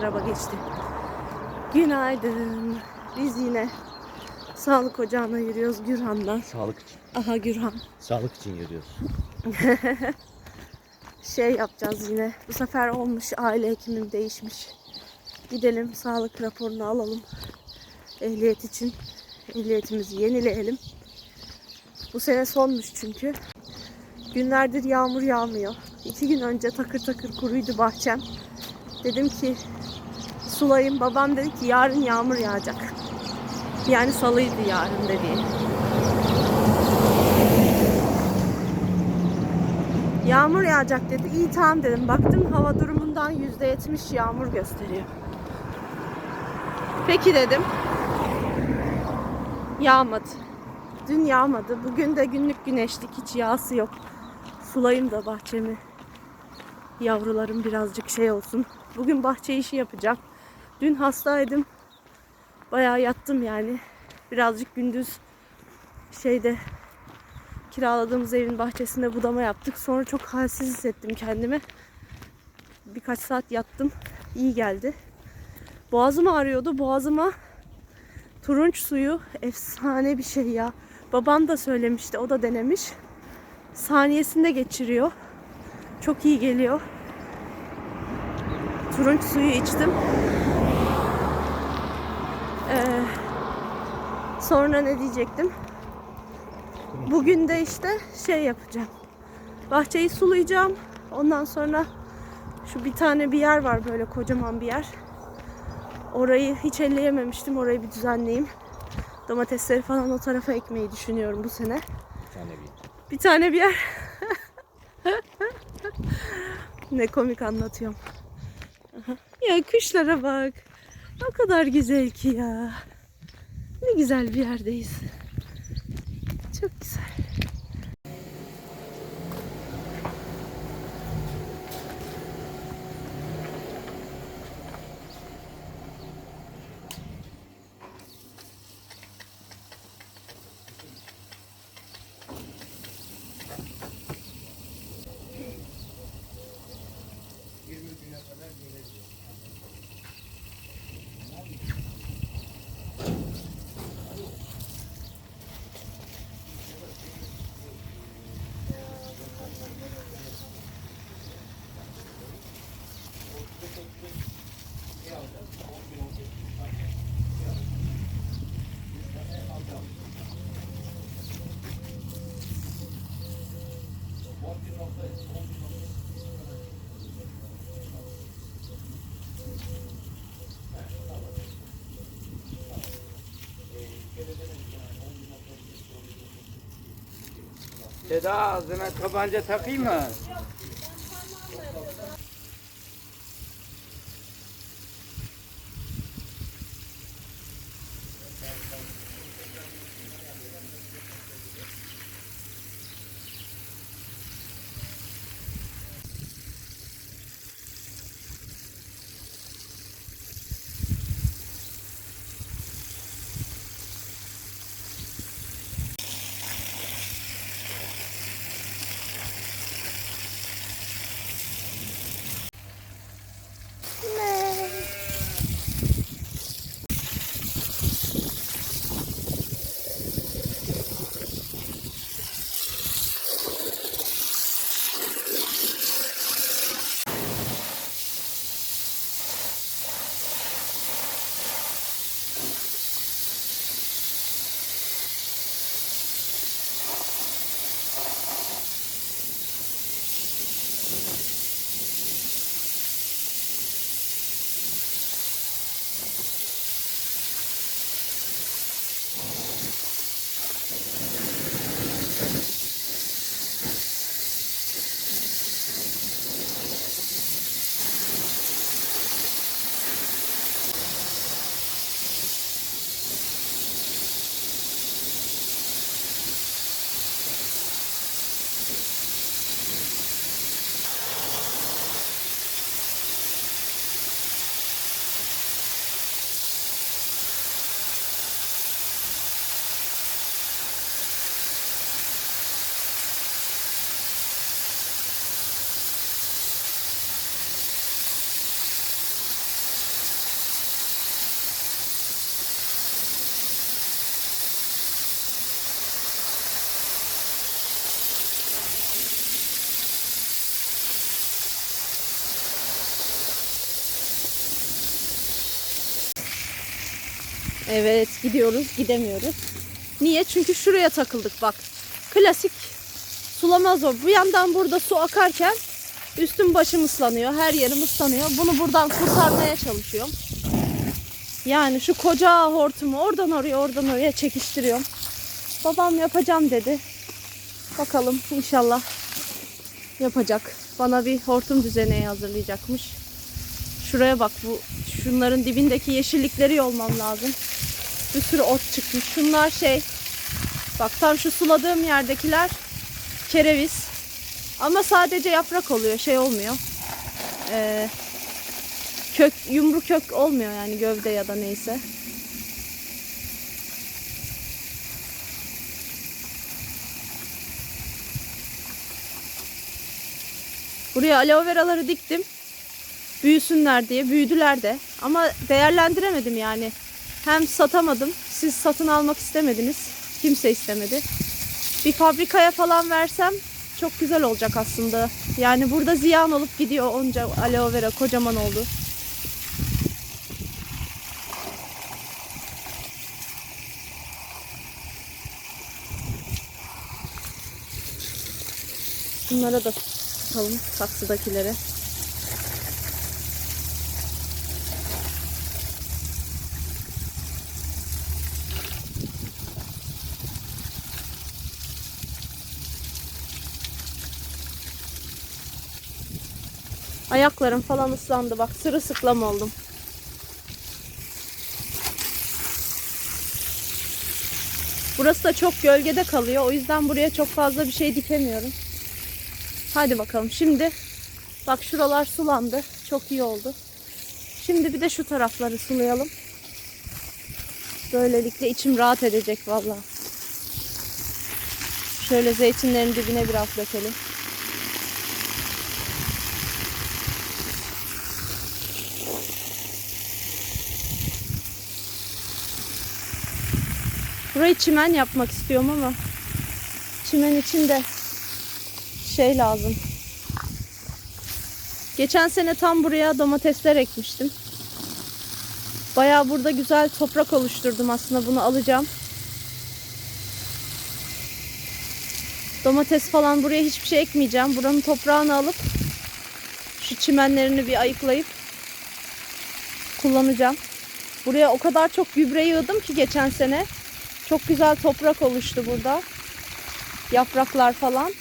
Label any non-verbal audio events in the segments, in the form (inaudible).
araba geçti. Günaydın. Biz yine sağlık ocağına yürüyoruz Gürhan'dan. Sağlık için. Aha Gürhan. Sağlık için yürüyoruz. (laughs) Şey yapacağız yine. Bu sefer olmuş aile hekimim değişmiş. Gidelim sağlık raporunu alalım. Ehliyet için. Ehliyetimizi yenileyelim. Bu sene sonmuş çünkü. Günlerdir yağmur yağmıyor. İki gün önce takır takır kuruydu bahçem. Dedim ki sulayın. Babam dedi ki yarın yağmur yağacak. Yani salıydı yarın dediği. Yağmur yağacak dedi. İyi tamam dedim. Baktım hava durumundan %70 yağmur gösteriyor. Peki dedim. Yağmadı. Dün yağmadı. Bugün de günlük güneşlik hiç yağsı yok. Sulayım da bahçemi. Yavrularım birazcık şey olsun. Bugün bahçe işi yapacağım. Dün hastaydım. Bayağı yattım yani. Birazcık gündüz şeyde kiraladığımız evin bahçesinde budama yaptık. Sonra çok halsiz hissettim kendimi. Birkaç saat yattım. İyi geldi. Boğazım ağrıyordu. Boğazıma turunç suyu efsane bir şey ya. Babam da söylemişti. O da denemiş. Saniyesinde geçiriyor. Çok iyi geliyor. Turunç suyu içtim. Ee, sonra ne diyecektim? Bugün de işte şey yapacağım. Bahçeyi sulayacağım. Ondan sonra şu bir tane bir yer var böyle kocaman bir yer. Orayı hiç elleyememiştim. Orayı bir düzenleyeyim. Domatesleri falan o tarafa ekmeyi düşünüyorum bu sene. Bir tane bir. Bir tane bir yer. (laughs) ne komik anlatıyorum. Aha. Ya kuşlara bak. O kadar güzel ki ya. Ne güzel bir yerdeyiz. Çok güzel. Seda ağzına tabanca takayım mı? Evet gidiyoruz gidemiyoruz. Niye? Çünkü şuraya takıldık bak. Klasik sulama zor. Bu yandan burada su akarken üstüm başım ıslanıyor. Her yerim ıslanıyor. Bunu buradan kurtarmaya çalışıyorum. Yani şu koca hortumu oradan oraya oradan oraya çekiştiriyorum. Babam yapacağım dedi. Bakalım inşallah yapacak. Bana bir hortum düzeneği hazırlayacakmış. Şuraya bak bu şunların dibindeki yeşillikleri yolmam lazım. Bir sürü ot çıkmış. Şunlar şey bak tam şu suladığım yerdekiler kereviz. Ama sadece yaprak oluyor. Şey olmuyor. Ee, kök yumru kök olmuyor yani gövde ya da neyse. Buraya aloe veraları diktim. Büyüsünler diye. Büyüdüler de. Ama değerlendiremedim yani. Hem satamadım. Siz satın almak istemediniz. Kimse istemedi. Bir fabrikaya falan versem çok güzel olacak aslında. Yani burada ziyan olup gidiyor onca aloe vera kocaman oldu. Bunlara da tutalım saksıdakilere. Ayaklarım falan ıslandı bak sırılsıklam oldum. Burası da çok gölgede kalıyor. O yüzden buraya çok fazla bir şey dikemiyorum. Hadi bakalım şimdi bak şuralar sulandı. Çok iyi oldu. Şimdi bir de şu tarafları sulayalım. Böylelikle içim rahat edecek vallahi. Şöyle zeytinlerin dibine biraz dökelim. Burayı çimen yapmak istiyorum ama çimen için de şey lazım. Geçen sene tam buraya domatesler ekmiştim. Bayağı burada güzel toprak oluşturdum aslında bunu alacağım. Domates falan buraya hiçbir şey ekmeyeceğim. Buranın toprağını alıp şu çimenlerini bir ayıklayıp kullanacağım. Buraya o kadar çok gübre yığdım ki geçen sene. Çok güzel toprak oluştu burada. Yapraklar falan.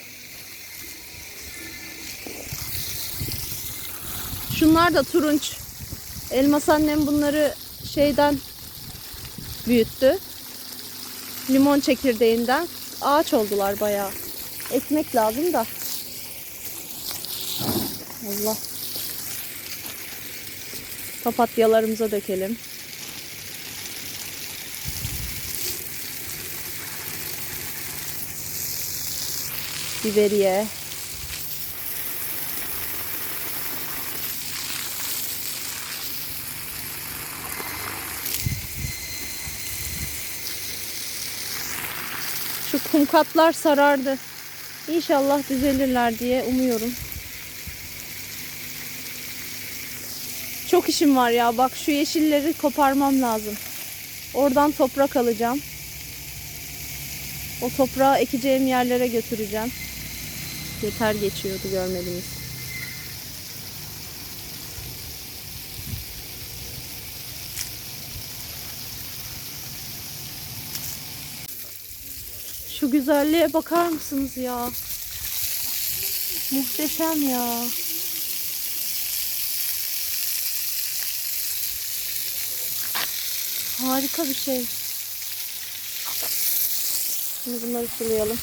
Şunlar da turunç. Elmas annem bunları şeyden büyüttü. Limon çekirdeğinden. Ağaç oldular bayağı. Ekmek lazım da. Allah. Papatyalarımıza dökelim. Biberiye. Şu kum katlar sarardı. İnşallah düzelirler diye umuyorum. Çok işim var ya. Bak şu yeşilleri koparmam lazım. Oradan toprak alacağım. O toprağı ekeceğim yerlere götüreceğim. Yeter geçiyordu görmediniz. Şu güzelliğe bakar mısınız ya? Muhteşem ya. Harika bir şey. Şimdi bunları sulayalım.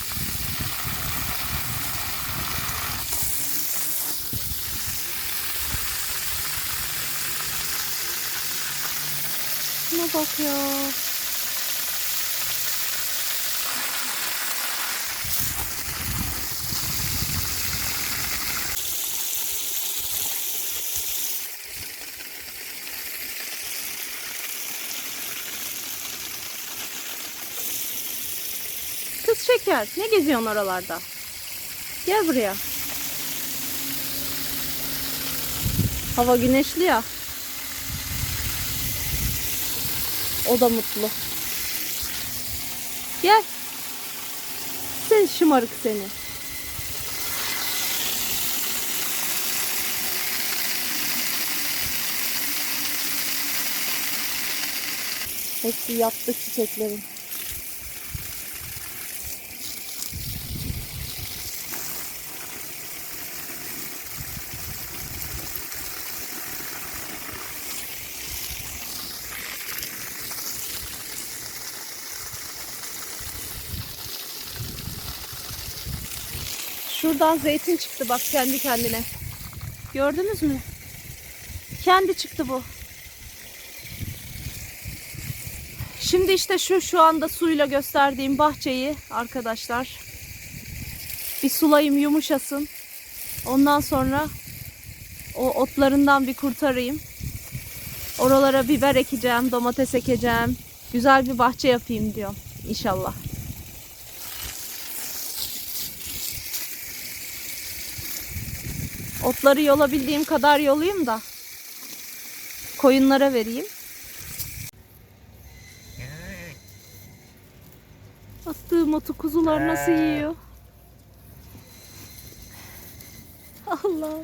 Şuna bak ya. Kız şeker. Ne geziyorsun oralarda? Gel buraya. Hava güneşli ya. O da mutlu. Gel. Sen şımarık seni. Hepsi yattı çiçeklerin. Şuradan zeytin çıktı bak kendi kendine. Gördünüz mü? Kendi çıktı bu. Şimdi işte şu şu anda suyla gösterdiğim bahçeyi arkadaşlar bir sulayayım yumuşasın. Ondan sonra o otlarından bir kurtarayım. Oralara biber ekeceğim, domates ekeceğim. Güzel bir bahçe yapayım diyorum inşallah. Otları yolabildiğim kadar yolayım da koyunlara vereyim. Attığım otu kuzular nasıl yiyor? Allah.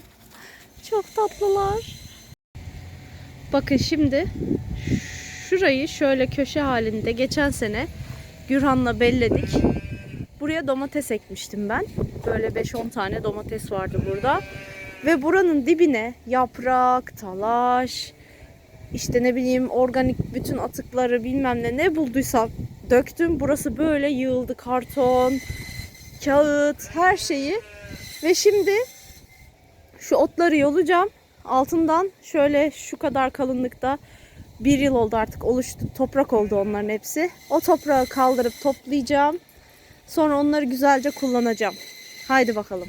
Çok tatlılar. Bakın şimdi şurayı şöyle köşe halinde geçen sene Gürhan'la belledik. Buraya domates ekmiştim ben. Böyle 5-10 tane domates vardı burada. Ve buranın dibine yaprak, talaş, işte ne bileyim organik bütün atıkları bilmem ne ne bulduysam döktüm. Burası böyle yığıldı. Karton, kağıt, her şeyi. Ve şimdi şu otları yolacağım. Altından şöyle şu kadar kalınlıkta bir yıl oldu artık oluştu. Toprak oldu onların hepsi. O toprağı kaldırıp toplayacağım. Sonra onları güzelce kullanacağım. Haydi bakalım.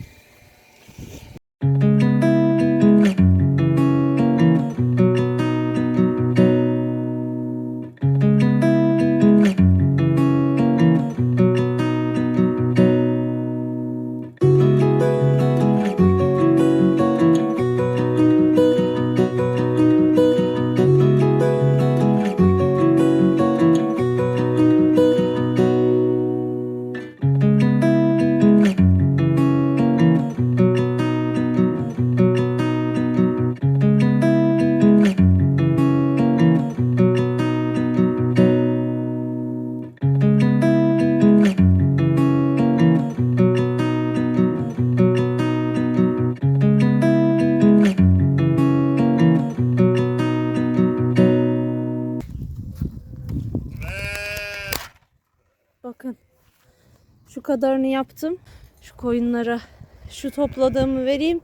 Kadarını yaptım. Şu koyunlara şu topladığımı vereyim.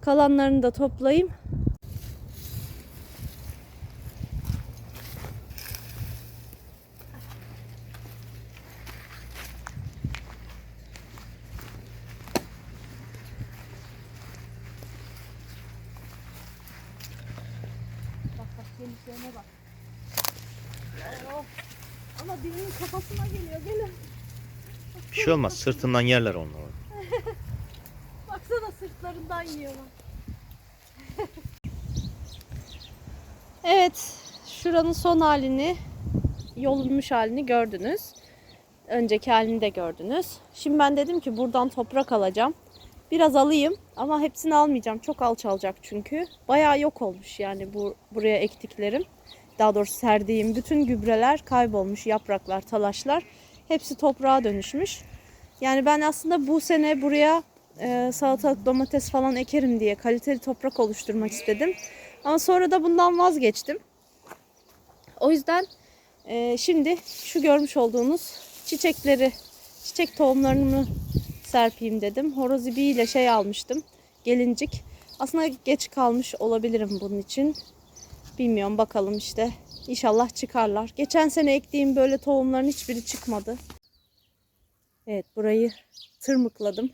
Kalanlarını da toplayayım. Bak bak genişlerine bak. Oh. Ama birinin kafasına geliyor. Gelin. Bir şey olmaz. Sırtından yerler onları. (laughs) Baksana sırtlarından yiyorlar. (laughs) evet. Şuranın son halini, yolunmuş halini gördünüz. Önceki halini de gördünüz. Şimdi ben dedim ki buradan toprak alacağım. Biraz alayım ama hepsini almayacağım. Çok alçalacak çünkü. Bayağı yok olmuş yani bu buraya ektiklerim. Daha doğrusu serdiğim bütün gübreler kaybolmuş. Yapraklar, talaşlar. Hepsi toprağa dönüşmüş. Yani ben aslında bu sene buraya e, salatalık, domates falan ekerim diye kaliteli toprak oluşturmak istedim. Ama sonra da bundan vazgeçtim. O yüzden e, şimdi şu görmüş olduğunuz çiçekleri, çiçek tohumlarını serpeyim dedim. Horoz ibiğiyle şey almıştım. Gelincik. Aslında geç kalmış olabilirim bunun için. Bilmiyorum bakalım işte. İnşallah çıkarlar. Geçen sene ektiğim böyle tohumların hiçbiri çıkmadı. Evet burayı tırmıkladım.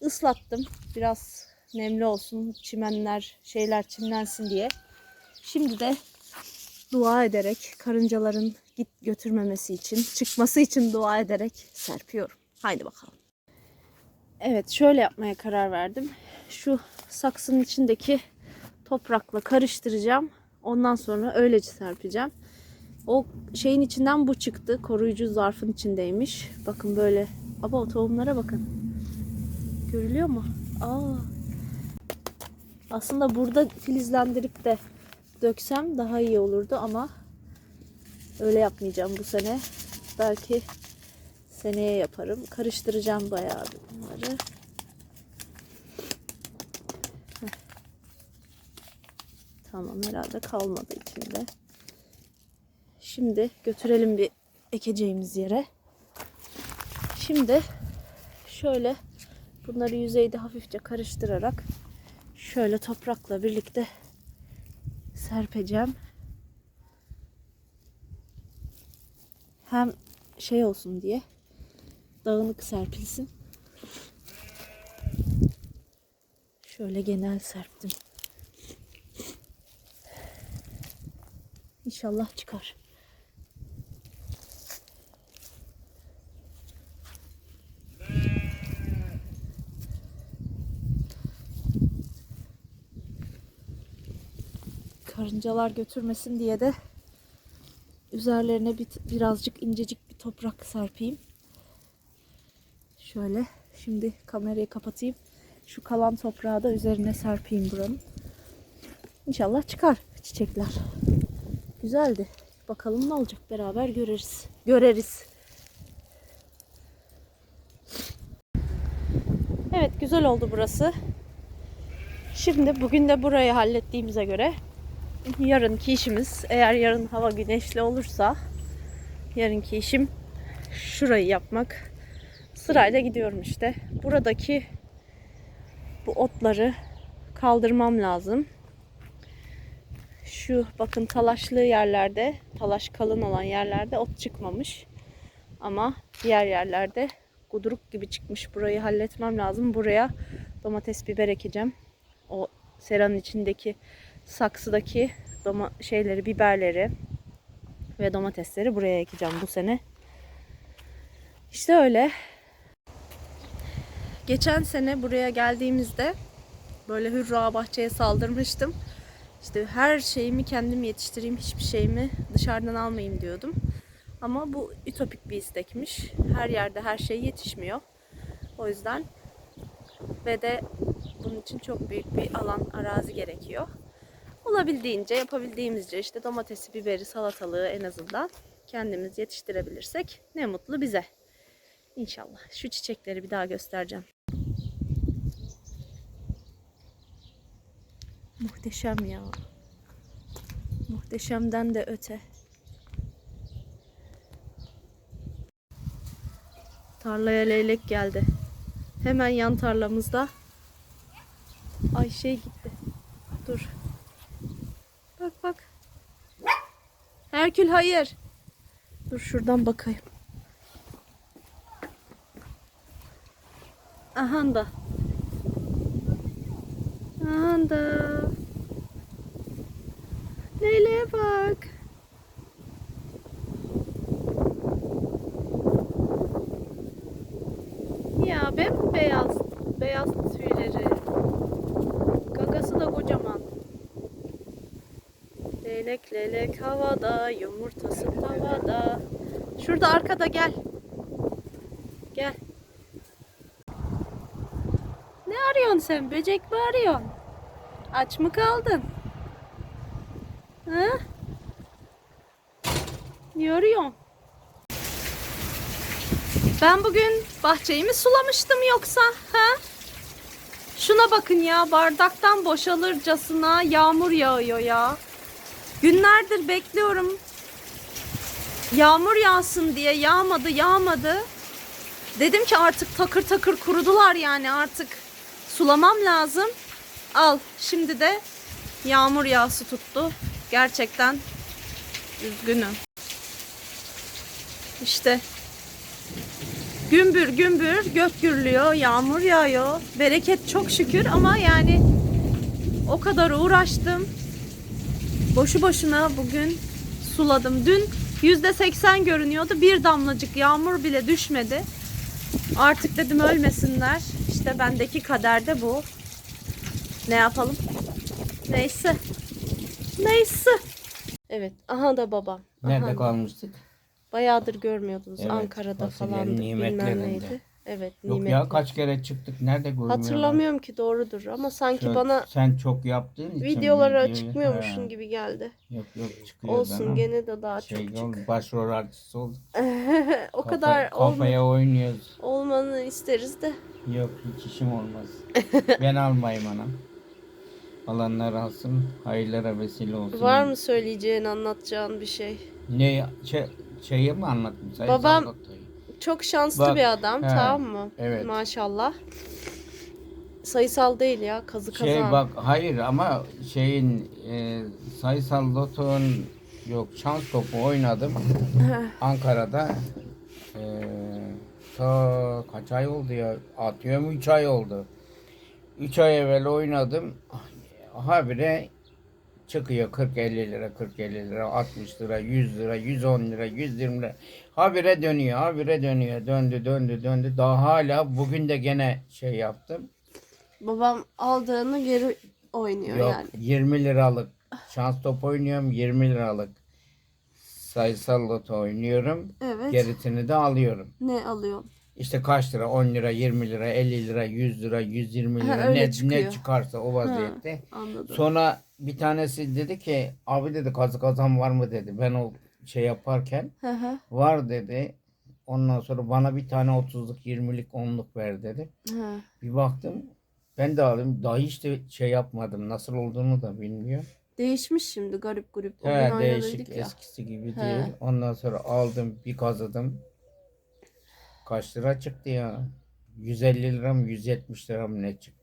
Islattım. Biraz nemli olsun. Çimenler, şeyler çimlensin diye. Şimdi de dua ederek karıncaların git götürmemesi için, çıkması için dua ederek serpiyorum. Haydi bakalım. Evet şöyle yapmaya karar verdim. Şu saksının içindeki toprakla karıştıracağım. Ondan sonra öylece serpeceğim. O şeyin içinden bu çıktı. Koruyucu zarfın içindeymiş. Bakın böyle. Ama o tohumlara bakın. Görülüyor mu? Aa. Aslında burada filizlendirip de döksem daha iyi olurdu ama öyle yapmayacağım bu sene. Belki seneye yaparım. Karıştıracağım bayağı bunları. Tamam herhalde kalmadı içinde. Şimdi götürelim bir ekeceğimiz yere. Şimdi şöyle bunları yüzeyde hafifçe karıştırarak şöyle toprakla birlikte serpeceğim. Hem şey olsun diye dağınık serpilsin. Şöyle genel serptim. İnşallah çıkar. Karıncalar götürmesin diye de üzerlerine bir, birazcık incecik bir toprak serpeyim. Şöyle şimdi kamerayı kapatayım. Şu kalan toprağı da üzerine serpeyim buranın. İnşallah çıkar çiçekler. Güzeldi. Bakalım ne olacak beraber görürüz. Göreriz. Evet güzel oldu burası. Şimdi bugün de burayı hallettiğimize göre yarınki işimiz eğer yarın hava güneşli olursa yarınki işim şurayı yapmak. Sırayla gidiyorum işte. Buradaki bu otları kaldırmam lazım. Şu bakın talaşlı yerlerde, talaş kalın olan yerlerde ot çıkmamış. Ama diğer yerlerde kuduruk gibi çıkmış. Burayı halletmem lazım. Buraya domates biber ekeceğim. O seranın içindeki saksıdaki doma şeyleri, biberleri ve domatesleri buraya ekeceğim bu sene. İşte öyle. Geçen sene buraya geldiğimizde böyle hürra bahçeye saldırmıştım. İşte her şeyimi kendim yetiştireyim, hiçbir şeyimi dışarıdan almayayım diyordum. Ama bu ütopik bir istekmiş. Her yerde her şey yetişmiyor. O yüzden ve de bunun için çok büyük bir alan, arazi gerekiyor. Olabildiğince, yapabildiğimizce işte domatesi, biberi, salatalığı en azından kendimiz yetiştirebilirsek ne mutlu bize. İnşallah. Şu çiçekleri bir daha göstereceğim. Muhteşem ya. Muhteşemden de öte. Tarlaya leylek geldi. Hemen yan tarlamızda. Ay şey gitti. Dur. Bak bak. Herkül hayır. Dur şuradan bakayım. Aha da. Aha da. Leyleğe bak. Ya bembeyaz. Beyaz tüyleri. Gagası da kocaman. Leylek leylek havada, yumurtası havada. Şurada arkada gel. Gel. Ne arıyorsun sen? Böcek mi arıyorsun? Aç mı kaldın? Ha? Ne arıyorsun? Ben bugün bahçeyi mi sulamıştım yoksa? Ha? Şuna bakın ya bardaktan boşalırcasına yağmur yağıyor ya. Günlerdir bekliyorum. Yağmur yağsın diye yağmadı yağmadı. Dedim ki artık takır takır kurudular yani artık sulamam lazım. Al şimdi de yağmur yağısı tuttu. Gerçekten üzgünüm. İşte gümbür gümbür gök gürlüyor, yağmur yağıyor. Bereket çok şükür ama yani o kadar uğraştım. Boşu boşuna bugün suladım. Dün %80 görünüyordu. Bir damlacık yağmur bile düşmedi. Artık dedim ölmesinler. İşte bendeki kader de bu. Ne yapalım? Neyse. Neyse. Evet. Aha da babam. Nerede Aha. kalmıştık? Bayağıdır görmüyordunuz. Evet, Ankara'da falandık bilmem neydi. Evet Yok nimetli. ya kaç kere çıktık nerede görmüyorum. Hatırlamıyorum ki doğrudur ama sanki Sen- bana Sen çok yaptığın için. videolara videoyu- çıkmıyormuşsun He, gibi geldi. Yok yok çıkıyor Olsun gene de daha şey çok çık. başrol artisti oldu. (laughs) o Kafa- kadar olma, Kafaya oynuyoruz. olmanı isteriz de. Yok hiç işim olmaz. (laughs) ben almayayım anam. Alanlar alsın, hayırlara vesile olsun. Var mı söyleyeceğin, anlatacağın bir şey? Ne şey, şeyi mi anlattın? Sayın Babam- Sarkotay'ı. Çok şanslı Bak, bir adam he, tamam mı? evet. Maşallah. Sayısal değil ya kazı kazan. Şey bak hayır ama şeyin e, sayısal lotonun yok şans topu oynadım (laughs) Ankara'da e, ta kaç ay oldu ya atıyorum 3 ay oldu 3 ay evvel oynadım habire çıkıyor 40-50 lira 40-50 lira 60 lira 100 lira 110 lira 120 lira habire dönüyor habire dönüyor döndü döndü döndü daha hala bugün de gene şey yaptım Babam aldığını geri oynuyor Yok yani. 20 liralık şans top oynuyorum 20 liralık sayısal loto oynuyorum. Evet. Gerisini de alıyorum. Ne alıyorsun? İşte kaç lira 10 lira 20 lira 50 lira 100 lira 120 Ha, lira öyle ne, çıkıyor. ne çıkarsa o vaziyette. Anladım. Sonra bir tanesi dedi ki abi dedi kazı kazan var mı dedi. Ben o şey yaparken Hı hı. var dedi. Ondan sonra bana bir tane 30'luk 20'lik 10'luk ver dedi. Hı. Bir baktım ben de aldım. Daha hiç de şey yapmadım. Nasıl olduğunu da bilmiyorum. Değişmiş şimdi garip grup. Gün değişik ya. eskisi gibi He. değil. Ondan sonra aldım bir kazıdım. Kaç lira çıktı ya? 150 lira mı 170 lira mı ne çıktı?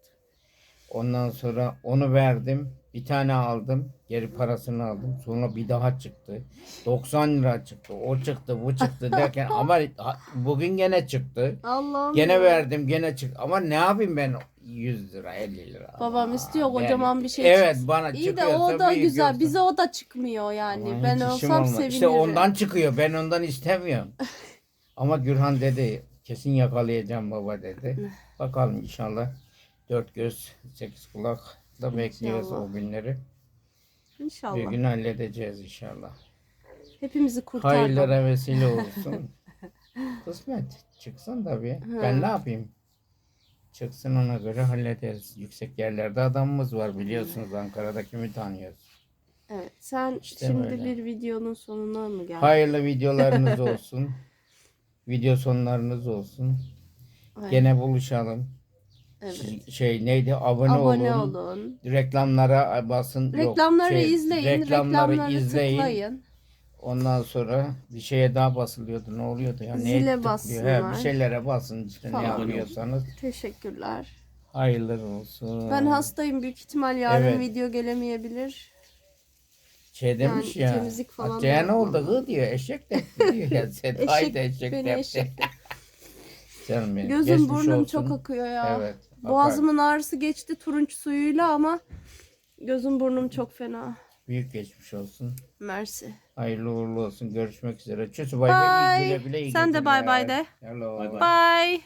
Ondan sonra onu verdim. Bir tane aldım. Geri parasını aldım. Sonra bir daha çıktı. 90 lira çıktı. O çıktı bu çıktı derken (laughs) ama bugün gene çıktı. Allah'ım. Gene ya. verdim gene çıktı. Ama ne yapayım ben 100 lira 50 lira. Babam istiyor kocaman bir şey Evet çıksın. bana İyi de o da güzel. yoksa- Bize o da çıkmıyor yani. Aman ben olsam olmaz. sevinirim. İşte ondan çıkıyor. Ben ondan istemiyorum. (laughs) Ama Gürhan dedi kesin yakalayacağım baba dedi. Bakalım inşallah. Dört göz, sekiz kulak da bekliyoruz İnşallah. o günleri. Bir İnşallah. gün halledeceğiz inşallah. Hepimizi kurtar. Hayırlara (laughs) vesile olsun. Kısmet. Çıksın tabii. Ben ne yapayım? Çıksın ona göre hallederiz. Yüksek yerlerde adamımız var biliyorsunuz Ankara'da kimi tanıyoruz. Evet. Sen İşte şimdi böyle. bir videonun sonuna mı geldin? Hayırlı videolarınız (laughs) olsun. Video sonlarınız olsun. Hayır. Gene buluşalım. Evet. Şey neydi? Abone, Abone olun. olun. Reklamlara basın. Yok, Reklamları şey, izleyin. Reklamları, Reklamları, izleyin. tıklayın. Ondan sonra bir şeye daha basılıyordu. Ne oluyordu ya? Neye Zile tıklıyor? bassınlar. He, bir şeylere basın işte ne Falan. yapıyorsanız. Teşekkürler. Hayırlı olsun. Ben hastayım. Büyük ihtimal yarın Evet. video gelemeyebilir. Şey demiş Yani ya. temizlik falan da ne oldu kız diyor. Eşek de diyor ya. (laughs) Seda'yı da eşek beni de eşek (laughs) Canım benim. Gözüm Geçmiş burnum olsun. çok akıyor ya. Evet. Boğazımın ağrısı geçti turunç suyuyla ama gözüm burnum çok fena. Büyük geçmiş olsun. Mersi. Hayırlı uğurlu olsun. Görüşmek üzere. Çösü bay bay. Bye. Güle güle. iyi Sen de geceler. bay bay de. Hello. Bay bay. Bye.